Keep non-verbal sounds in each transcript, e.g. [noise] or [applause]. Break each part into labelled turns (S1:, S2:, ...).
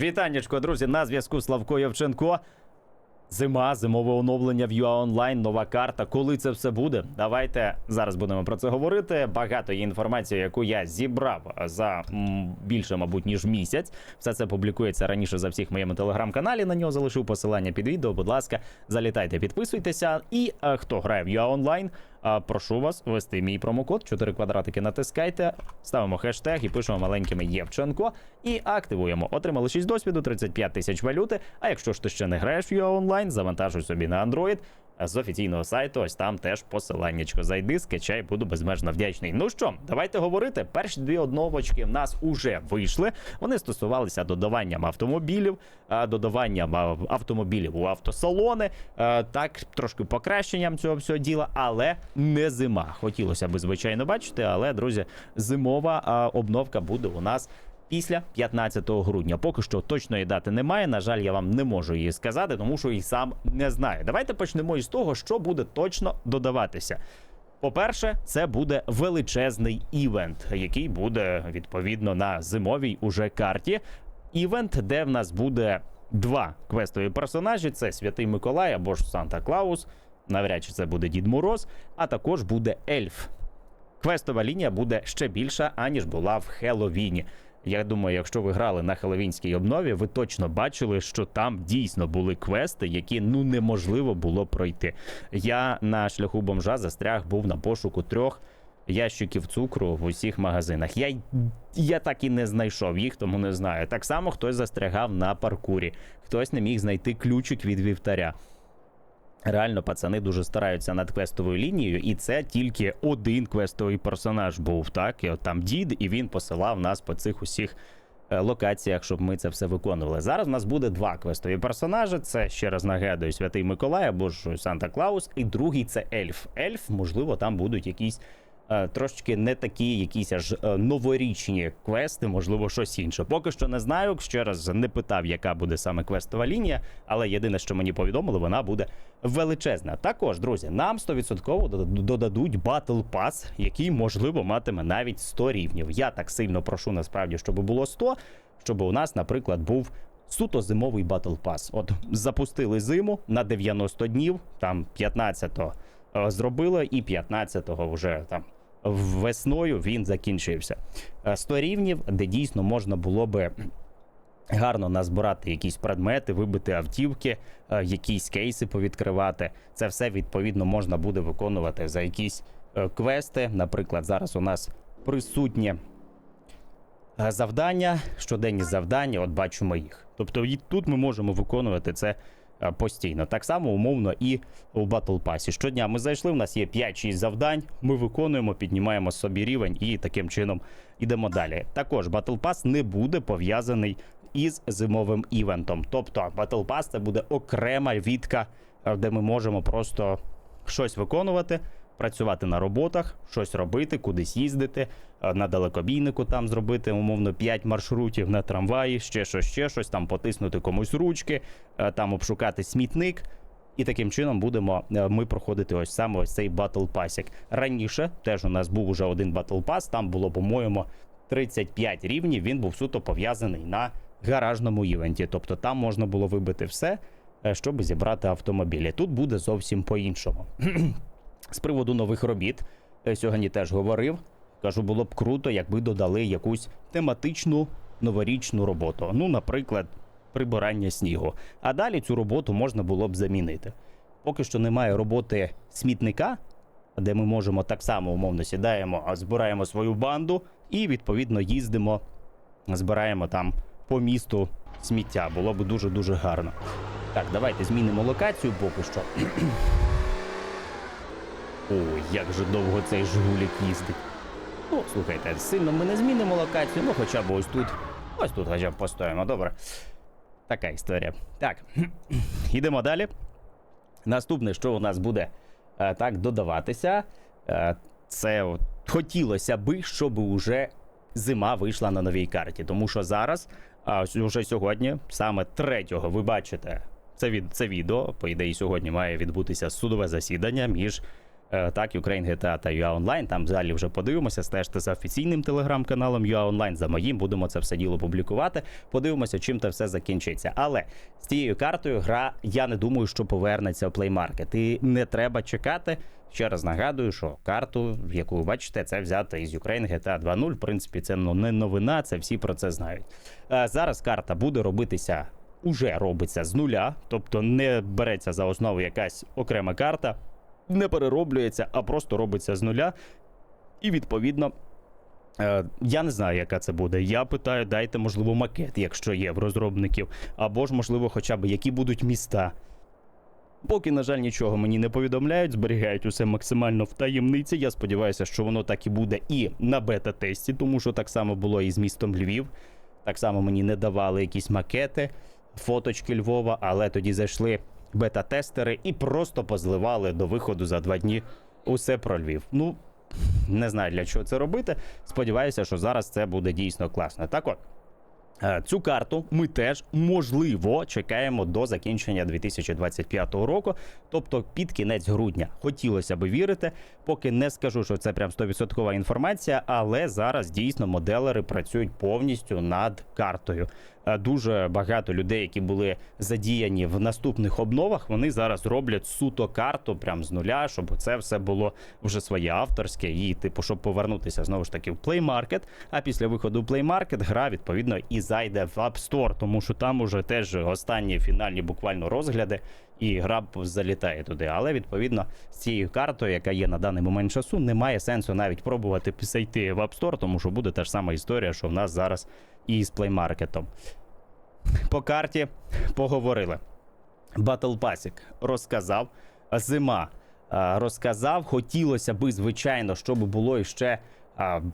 S1: Вітаннячко, друзі, на зв'язку Славко Євченко. Зима, зимове оновлення в UA Online, нова карта. Коли це все буде? Давайте зараз будемо про це говорити. Багато є інформації, яку я зібрав за більше, мабуть, ніж місяць. Все це публікується раніше за всіх в моєму телеграм-каналі. На нього залишив посилання під відео. Будь ласка, залітайте, підписуйтеся. І е, хто грає в UA Online, е, прошу вас ввести мій промокод 4 квадратики. Натискайте, ставимо хештег і пишемо маленькими Євченко і активуємо. Отримали 6 досвіду, 35 тисяч валюти. А якщо ж ти ще не граєш в його онлайн, завантажуй собі на Android. А З офіційного сайту, ось там теж посиланнячко. Зайди, скачай, буду безмежно вдячний. Ну що, давайте говорити. Перші дві одновочки в нас уже вийшли. Вони стосувалися додаванням автомобілів, додаванням автомобілів у автосалони, так трошки покращенням цього всього діла, але не зима. Хотілося би звичайно бачити, але друзі, зимова обновка буде у нас. Після 15 грудня. Поки що точної дати немає. На жаль, я вам не можу її сказати, тому що і сам не знаю. Давайте почнемо із того, що буде точно додаватися. По-перше, це буде величезний івент, який буде відповідно на зимовій уже карті. Івент, де в нас буде два квестові персонажі: це Святий Миколай або ж Санта Клаус. Навряд чи це буде Дід Мороз, а також буде ельф. Квестова лінія буде ще більша, аніж була в Хеловіні. Я думаю, якщо ви грали на хеловінській обнові, ви точно бачили, що там дійсно були квести, які ну неможливо було пройти. Я на шляху бомжа застряг був на пошуку трьох ящиків цукру в усіх магазинах. Я, я так і не знайшов їх, тому не знаю. Так само хтось застрягав на паркурі, хтось не міг знайти ключик від вівтаря. Реально, пацани дуже стараються над квестовою лінією, і це тільки один квестовий персонаж був, так? І от там дід, і він посилав нас по цих усіх е, локаціях, щоб ми це все виконували. Зараз у нас буде два квестові персонажі. Це ще раз нагадую, Святий Миколай або ж Санта Клаус, і другий це ельф. Ельф, можливо, там будуть якісь. Е, Трошечки не такі якісь аж е, новорічні квести, можливо, щось інше. Поки що не знаю. Ще раз не питав, яка буде саме квестова лінія, але єдине, що мені повідомили, вона буде величезна. Також, друзі, нам 100% дода- додадуть Battle Pass, який, можливо, матиме навіть 100 рівнів. Я так сильно прошу насправді, щоб було 100, щоб у нас, наприклад, був. Суто зимовий Battle Pass. От запустили зиму на 90 днів, там 15-го е, зробили, і 15-го вже там весною він закінчився. Е, 100 рівнів, де дійсно можна було би гарно назбирати якісь предмети, вибити автівки, е, якісь кейси повідкривати. Це все відповідно можна буде виконувати за якісь е, квести. Наприклад, зараз у нас присутнє е, завдання, щоденні завдання, от бачимо їх. Тобто тут ми можемо виконувати це е, постійно. Так само умовно і у Battle Pass. Щодня ми зайшли, у нас є 5-6 завдань, ми виконуємо, піднімаємо собі рівень і таким чином йдемо далі. Також Battle Pass не буде пов'язаний із зимовим івентом. Тобто Battle Pass це буде окрема відка, е, де ми можемо просто щось виконувати, працювати на роботах, щось робити, кудись їздити, е, на далекобійнику там зробити умовно 5 маршрутів на трамваї, ще щось, ще щось, там потиснути комусь ручки, е, там обшукати смітник. І таким чином будемо е, ми проходити ось саме ось цей Battle Pass. Раніше теж у нас був уже один Battle Pass, там було, по-моєму, 35 рівнів. Він був суто пов'язаний на гаражному івенті. Тобто там можна було вибити все, щоб зібрати автомобілі. Тут буде зовсім по-іншому. [clears throat] З приводу нових робіт е, сьогодні теж говорив. Кажу, було б круто, якби додали якусь тематичну новорічну роботу. Ну, наприклад, прибирання снігу. А далі цю роботу можна було б замінити. Поки що немає роботи смітника, де ми можемо так само умовно сідаємо, а збираємо свою банду і відповідно їздимо, збираємо там по місту сміття. Було б дуже дуже гарно. Так, давайте змінимо локацію поки що. Ой, як же довго цей жгулік їздить. Ну, слухайте, сильно ми не змінимо локацію, ну хоча б ось тут. Ось тут хоча б постоїмо, добре. Така історія. Так, [clears throat] йдемо далі. Наступне, що у нас буде е, так додаватися, е, це от хотілося би, щоб уже зима вийшла на новій карті. Тому що зараз, а уже сьогодні, саме 3-го, ви бачите це, від, це відео. По ідеї, сьогодні має відбутися судове засідання між Так, Ukraine GTA та UA Online. Там далі вже подивимося. Стежте за офіційним телеграм-каналом UA Online, за моїм. Будемо це все діло публікувати. Подивимося, чим це все закінчиться. Але з цією картою гра, я не думаю, що повернеться в Play Market. І не треба чекати. Ще раз нагадую, що карту, яку ви бачите, це взята із Ukraine GTA 2.0. В принципі, це ну, не новина, це всі про це знають. Е, Зараз карта буде робитися, уже робиться з нуля, тобто не береться за основу якась окрема карта, не перероблюється, а просто робиться з нуля. І відповідно. е, Я не знаю, яка це буде. Я питаю, дайте, можливо, макет, якщо є в розробників, або ж, можливо, хоча б які будуть міста. Поки, на жаль, нічого мені не повідомляють, зберігають усе максимально в таємниці. Я сподіваюся, що воно так і буде і на бета-тесті, тому що так само було і з містом Львів. Так само мені не давали якісь макети, фоточки Львова, але тоді зайшли бета-тестери і просто позливали до виходу за два дні усе про Львів. Ну, не знаю для чого це робити. Сподіваюся, що зараз це буде дійсно класно. Так от. Е, Цю карту ми теж можливо чекаємо до закінчення 2025 року, тобто під кінець грудня. Хотілося би вірити, поки не скажу, що це прям 100% інформація, але зараз дійсно моделери працюють повністю над картою. Е, Дуже багато людей, які були задіяні в наступних обновах, вони зараз роблять суто карту прям з нуля, щоб це все було вже своє авторське, і типу, щоб повернутися знову ж таки в Play Market, А після виходу в Play Market гра відповідно і зайде в App Store, тому що там уже теж останні фінальні буквально розгляди. І гра залітає туди. Але відповідно з цією картою, яка є на даний момент часу, немає сенсу навіть пробувати зайти в App Store, тому що буде та ж сама історія, що в нас зараз і з Market. По карті поговорили. Battle Passic розказав. Зима розказав. Хотілося би, звичайно, щоб було іще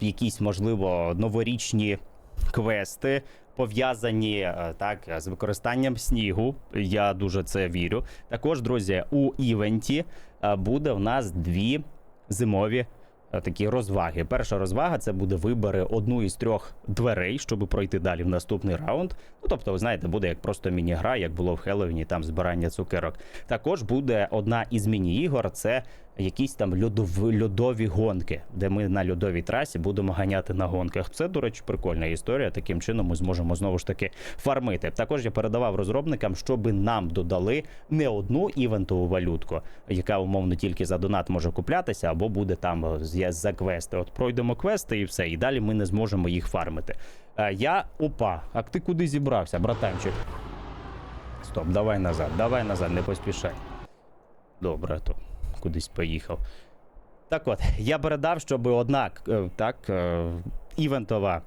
S1: якісь, можливо, новорічні квести, пов'язані так з використанням снігу. Я дуже це вірю. Також, друзі, у івенті буде в нас дві зимові е, такі розваги. Перша розвага це буде вибори одну із трьох дверей, щоб пройти далі в наступний раунд. Ну тобто, ви знаєте, буде як просто міні-гра, як було в Хеллоуіні, там збирання цукерок. Також буде одна із міні-ігор. Це якісь там льодов... льодові гонки, де ми на льодовій трасі будемо ганяти на гонках. Це, до речі, прикольна історія. Таким чином ми зможемо знову ж таки фармити. Також я передавав розробникам, щоб нам додали не одну івентову валютку, яка умовно тільки за донат може куплятися, або буде там е, за квести. От пройдемо квести і все, і далі ми не зможемо їх фармити. Е, Я опа, а ти куди зібрався, братанчик? Стоп, давай назад, давай назад, не поспішай. Добре, то кудись поїхав. Так от, я передав, щоб однак, е, так, е, івентова,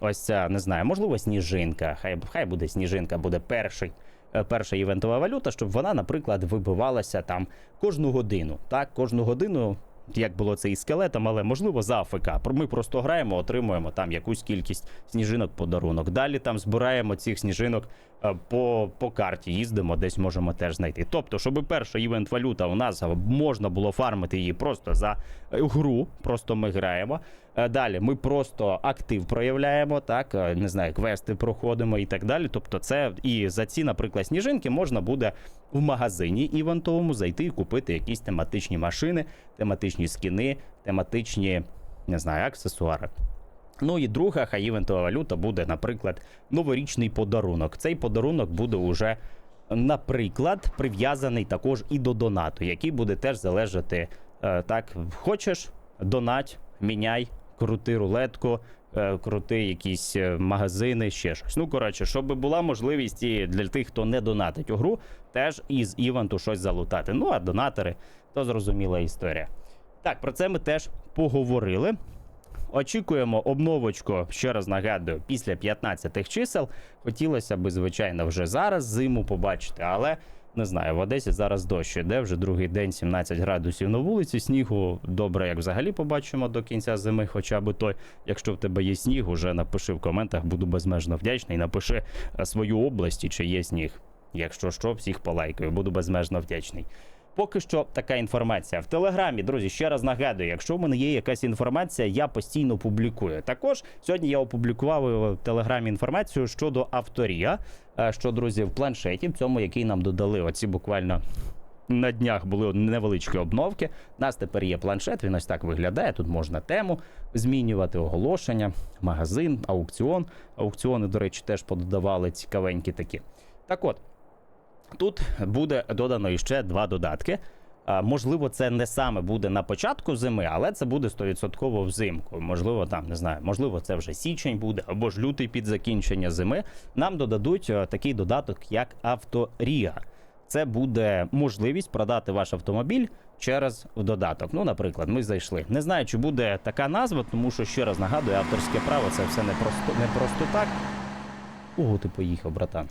S1: ось ця, не знаю, можливо, сніжинка. Хай, хай буде сніжинка, буде перший. е, Перша івентова валюта, щоб вона, наприклад, вибивалася там кожну годину. Так, кожну годину, як було це із скелетом, але можливо за АФК. Ми просто граємо, отримуємо там якусь кількість сніжинок подарунок. Далі там збираємо цих сніжинок по, по карті, їздимо, десь можемо теж знайти. Тобто, щоб перша івент валюта у нас можна було фармити її просто за е, гру, просто ми граємо. Е, Далі ми просто актив проявляємо, так е, не знаю, квести проходимо і так далі. Тобто, це і за ці, наприклад, сніжинки можна буде в магазині івентовому зайти і купити якісь тематичні машини, тематичні скіни, тематичні, не знаю, аксесуари. Ну і друга хай-івентова валюта буде, наприклад, новорічний подарунок. Цей подарунок буде уже, наприклад, прив'язаний також і до донату, який буде теж залежати. е, так, хочеш, донать, міняй, крути рулетку, е, крути якісь е, магазини, ще щось. Ну, коротше, щоб була можливість і для тих, хто не донатить у гру, теж із івенту щось залутати. Ну, а донатори, то зрозуміла історія. Так, про це ми теж поговорили. Очікуємо обновочку, ще раз нагадую, після 15 чисел. Хотілося б, звичайно, вже зараз зиму побачити, але не знаю, в Одесі зараз дощ іде, вже другий день 17 градусів на вулиці. Снігу добре, як взагалі побачимо до кінця зими, хоча б той. Якщо в тебе є сніг, уже напиши в коментах, буду безмежно вдячний. Напиши е, свою область, чи є сніг. Якщо що, всіх полайкаю, буду безмежно вдячний. Поки що така інформація в телеграмі. Друзі, ще раз нагадую, якщо в мене є якась інформація, я постійно публікую. Також сьогодні я опублікував в телеграмі інформацію щодо авторія. е, Що, друзі, в планшеті, в цьому, який нам додали оці буквально на днях були невеличкі обновки. У нас тепер є планшет, він ось так виглядає. Тут можна тему змінювати, оголошення, магазин, аукціон. Аукціони, до речі, теж пододавали цікавенькі такі. Так от, тут буде додано іще два додатки. Можливо, це не саме буде на початку зими, але це буде 100% взимку. Можливо, там не знаю, можливо, це вже січень буде або ж лютий під закінчення зими. Нам додадуть е, такий додаток, як Авторія. Це буде можливість продати ваш автомобіль через додаток. Ну, наприклад, ми зайшли. Не знаю, чи буде така назва, тому що ще раз нагадую, авторське право це все не просто не просто так. Ого, ти поїхав, братан.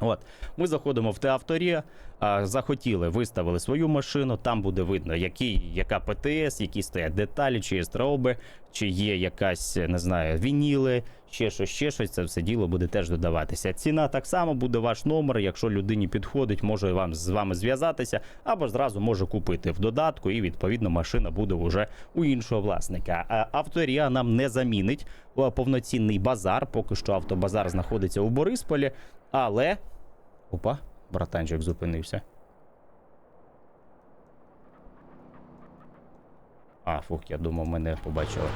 S1: От, ми заходимо в Теавторія, а, захотіли, виставили свою машину. Там буде видно, який, яка ПТС, які стоять деталі, чи є строби, чи є якась, не знаю, вініли, ще щось, ще щось. Це все діло буде теж додаватися. Ціна так само буде ваш номер. Якщо людині підходить, може вам з вами зв'язатися, або зразу може купити в додатку, і відповідно машина буде вже у іншого власника. Авторія нам не замінить повноцінний базар. Поки що автобазар знаходиться у Борисполі, але. Опа, братанчик зупинився. А, фух, я думав, мене побачили.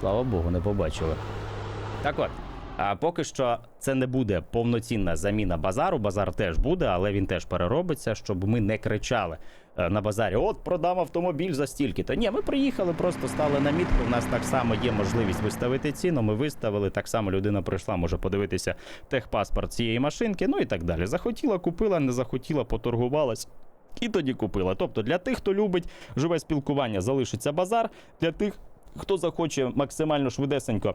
S1: Слава Богу, не побачили. Так от, а поки що це не буде повноцінна заміна базару. Базар теж буде, але він теж переробиться, щоб ми не кричали е, на базарі: от продам автомобіль за стільки. Та ні, ми приїхали, просто стали на мітку. У нас так само є можливість виставити ціну. Ми виставили. Так само людина прийшла, може подивитися техпаспорт цієї машинки, ну і так далі. Захотіла, купила, не захотіла, поторгувалась. І тоді купила. Тобто для тих, хто любить живе спілкування, залишиться базар. Для тих, хто захоче максимально швидесенько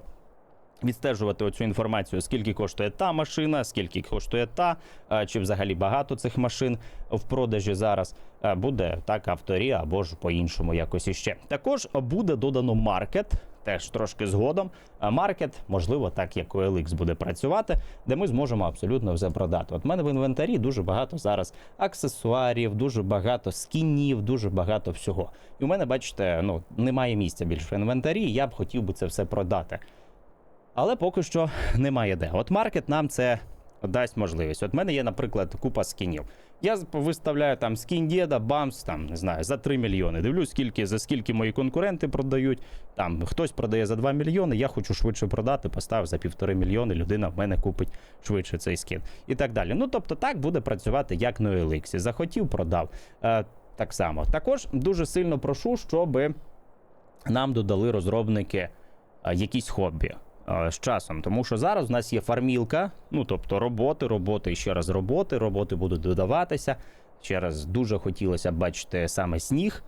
S1: відстежувати оцю інформацію, скільки коштує та машина, скільки коштує та, чи взагалі багато цих машин в продажі зараз. Буде так авторі або ж по-іншому якось іще. Також буде додано маркет. Теж трошки згодом. А маркет, можливо, так як OLX буде працювати, де ми зможемо абсолютно все продати. От в мене в інвентарі дуже багато зараз аксесуарів, дуже багато скінів, дуже багато всього. І у мене, бачите, ну немає місця більше в інвентарі. Я б хотів би це все продати. Але поки що немає де. От маркет нам це дасть можливість. От в мене є, наприклад, купа скінів. Я виставляю там скін діда, бамс, там не знаю, за 3 мільйони. Дивлюсь, скільки за скільки мої конкуренти продають. Там хтось продає за 2 мільйони. Я хочу швидше продати, поставив за півтори мільйони. Людина в мене купить швидше цей скін. І так далі. Ну тобто, так буде працювати як на OLX. Захотів, продав. Е, так само. Також дуже сильно прошу, щоби нам додали розробники а, якісь хобі з часом. Тому що зараз у нас є фармілка, ну тобто роботи, роботи і ще раз роботи. Роботи будуть додаватися. Ще раз дуже хотілося б бачити саме сніг.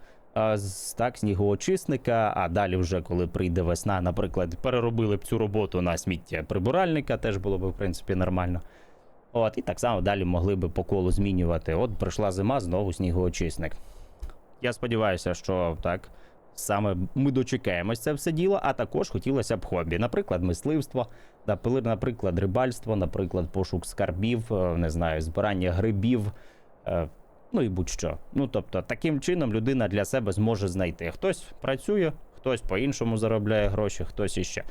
S1: з- Так, снігоочисника, а далі, вже коли прийде весна, наприклад, переробили б цю роботу на сміття прибиральника, теж було б в принципі нормально. От, і так само далі могли би по колу змінювати. От прийшла зима, знову снігоочисник. Я сподіваюся, що так саме ми дочекаємось це все діло, а також хотілося б хобі. Наприклад, мисливство, напри- наприклад, рибальство, наприклад, пошук скарбів, е, не знаю, збирання грибів. е, Ну і будь-що. Ну тобто, таким чином людина для себе зможе знайти. Хтось працює, хтось по-іншому заробляє гроші, хтось іще.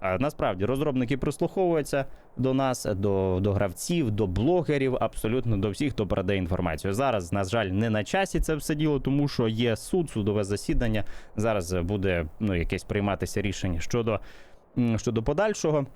S1: А насправді розробники прислуховуються до нас, до, до гравців, до блогерів, абсолютно до всіх, хто передає інформацію. Зараз, на жаль, не на часі це все діло, тому що є суд, судове засідання. Зараз буде ну, якесь прийматися рішення щодо, щодо подальшого.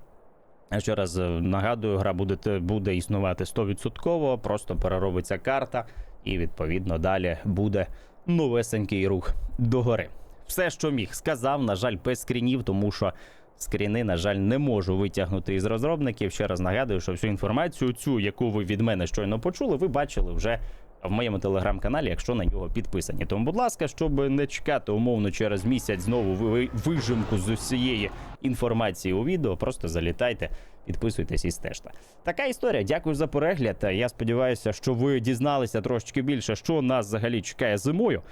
S1: Ще раз е, нагадую, гра буде, буде існувати 100%, просто переробиться карта, і відповідно далі буде новесенький рух догори. Все, що міг, сказав, на жаль, без скрінів, тому що скріни, на жаль, не можу витягнути із розробників. Ще раз нагадую, що всю інформацію, цю, яку ви від мене щойно почули, ви бачили вже в моєму телеграм-каналі, якщо на нього підписані. Тому, будь ласка, щоб не чекати умовно через місяць знову вижимку з усієї інформації у відео, просто залітайте, підписуйтесь і стежте. Така історія. Дякую за перегляд. Я сподіваюся, що ви дізналися трошечки більше, що нас взагалі чекає зимою.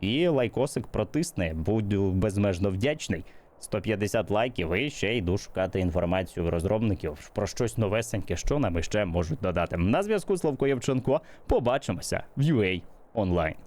S1: І лайкосик протисне. Буду безмежно вдячний. 150 лайків і ще йду шукати інформацію в розробників про щось новесеньке, що нам іще можуть додати. На зв'язку Славко Євченко. Побачимося в UA онлайн.